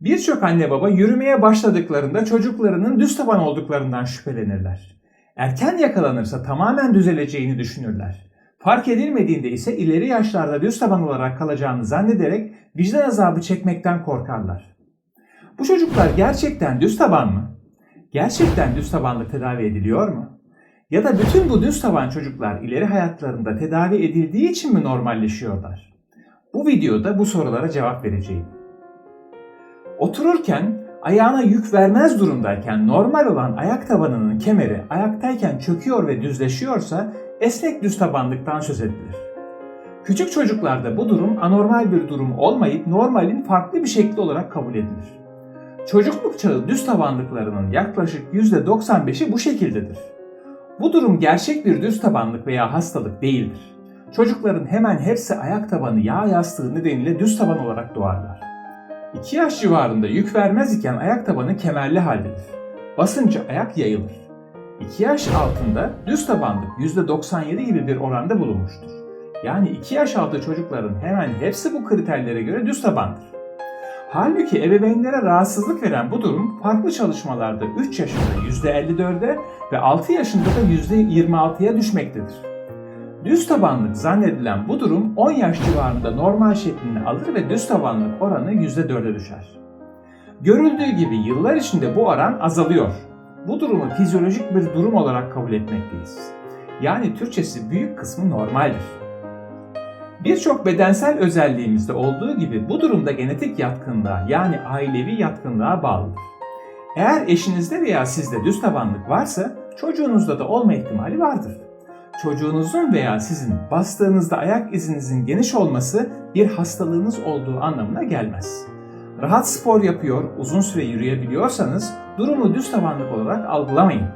Birçok anne baba yürümeye başladıklarında çocuklarının düz taban olduklarından şüphelenirler. Erken yakalanırsa tamamen düzeleceğini düşünürler. Fark edilmediğinde ise ileri yaşlarda düz taban olarak kalacağını zannederek vicdan azabı çekmekten korkarlar. Bu çocuklar gerçekten düz taban mı? Gerçekten düz tabanlık tedavi ediliyor mu? Ya da bütün bu düz taban çocuklar ileri hayatlarında tedavi edildiği için mi normalleşiyorlar? Bu videoda bu sorulara cevap vereceğim. Otururken ayağına yük vermez durumdayken normal olan ayak tabanının kemeri ayaktayken çöküyor ve düzleşiyorsa esnek düz tabanlıktan söz edilir. Küçük çocuklarda bu durum anormal bir durum olmayıp normalin farklı bir şekli olarak kabul edilir. Çocukluk çağı düz tabanlıklarının yaklaşık %95'i bu şekildedir. Bu durum gerçek bir düz tabanlık veya hastalık değildir. Çocukların hemen hepsi ayak tabanı yağ yastığı nedeniyle düz taban olarak doğarlar. 2 yaş civarında yük vermez iken ayak tabanı kemerli haldedir. Basınca ayak yayılır. 2 yaş altında düz tabanlık %97 gibi bir oranda bulunmuştur. Yani 2 yaş altı çocukların hemen hepsi bu kriterlere göre düz tabandır. Halbuki ebeveynlere rahatsızlık veren bu durum farklı çalışmalarda 3 yaşında %54'e ve 6 yaşında da %26'ya düşmektedir. Düz tabanlık zannedilen bu durum 10 yaş civarında normal şeklini alır ve düz tabanlık oranı %4'e düşer. Görüldüğü gibi yıllar içinde bu oran azalıyor. Bu durumu fizyolojik bir durum olarak kabul etmekteyiz. Yani Türkçesi büyük kısmı normaldir. Birçok bedensel özelliğimizde olduğu gibi bu durumda genetik yatkınlığa yani ailevi yatkınlığa bağlıdır. Eğer eşinizde veya sizde düz tabanlık varsa çocuğunuzda da olma ihtimali vardır. Çocuğunuzun veya sizin bastığınızda ayak izinizin geniş olması bir hastalığınız olduğu anlamına gelmez. Rahat spor yapıyor, uzun süre yürüyebiliyorsanız durumu düz tabanlık olarak algılamayın.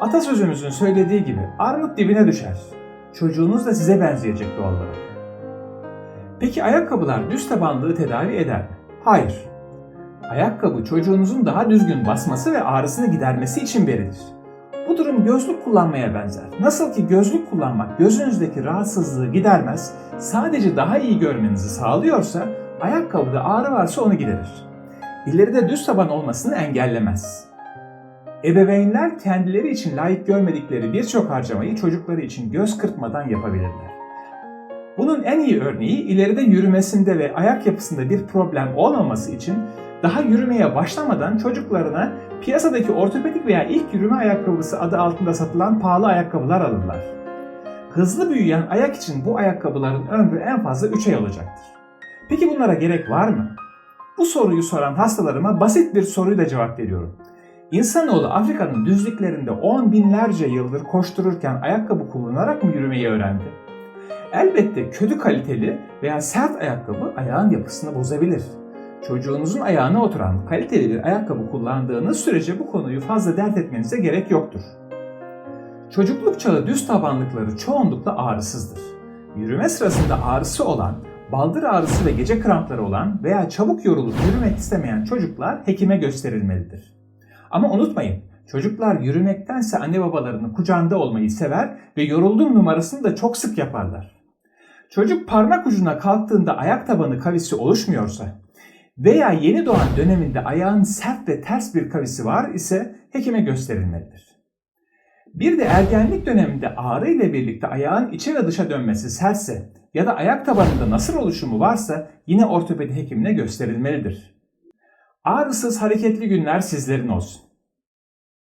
Atasözümüzün söylediği gibi armut dibine düşer. Çocuğunuz da size benzeyecek doğal olarak. Peki ayakkabılar düz tabanlığı tedavi eder mi? Hayır. Ayakkabı çocuğunuzun daha düzgün basması ve ağrısını gidermesi için verilir. Bu durum gözlük kullanmaya benzer. Nasıl ki gözlük kullanmak gözünüzdeki rahatsızlığı gidermez, sadece daha iyi görmenizi sağlıyorsa, ayakkabıda ağrı varsa onu giderir. İleride düz taban olmasını engellemez. Ebeveynler kendileri için layık görmedikleri birçok harcamayı çocukları için göz kırpmadan yapabilirler. Bunun en iyi örneği ileride yürümesinde ve ayak yapısında bir problem olmaması için daha yürümeye başlamadan çocuklarına piyasadaki ortopedik veya ilk yürüme ayakkabısı adı altında satılan pahalı ayakkabılar alırlar. Hızlı büyüyen ayak için bu ayakkabıların ömrü en fazla 3 ay olacaktır. Peki bunlara gerek var mı? Bu soruyu soran hastalarıma basit bir soruyla cevap veriyorum. İnsanoğlu Afrika'nın düzlüklerinde on binlerce yıldır koştururken ayakkabı kullanarak mı yürümeyi öğrendi? Elbette kötü kaliteli veya sert ayakkabı ayağın yapısını bozabilir. Çocuğunuzun ayağına oturan kaliteli bir ayakkabı kullandığınız sürece bu konuyu fazla dert etmenize gerek yoktur. Çocukluk çağı düz tabanlıkları çoğunlukla ağrısızdır. Yürüme sırasında ağrısı olan, baldır ağrısı ve gece krampları olan veya çabuk yorulup yürümek istemeyen çocuklar hekime gösterilmelidir. Ama unutmayın, çocuklar yürümektense anne babalarının kucağında olmayı sever ve yoruldum numarasını da çok sık yaparlar. Çocuk parmak ucuna kalktığında ayak tabanı kavisi oluşmuyorsa veya yeni doğan döneminde ayağın sert ve ters bir kavisi var ise hekime gösterilmelidir. Bir de ergenlik döneminde ağrı ile birlikte ayağın içe ve dışa dönmesi sertse ya da ayak tabanında nasır oluşumu varsa yine ortopedi hekimine gösterilmelidir. Ağrısız hareketli günler sizlerin olsun.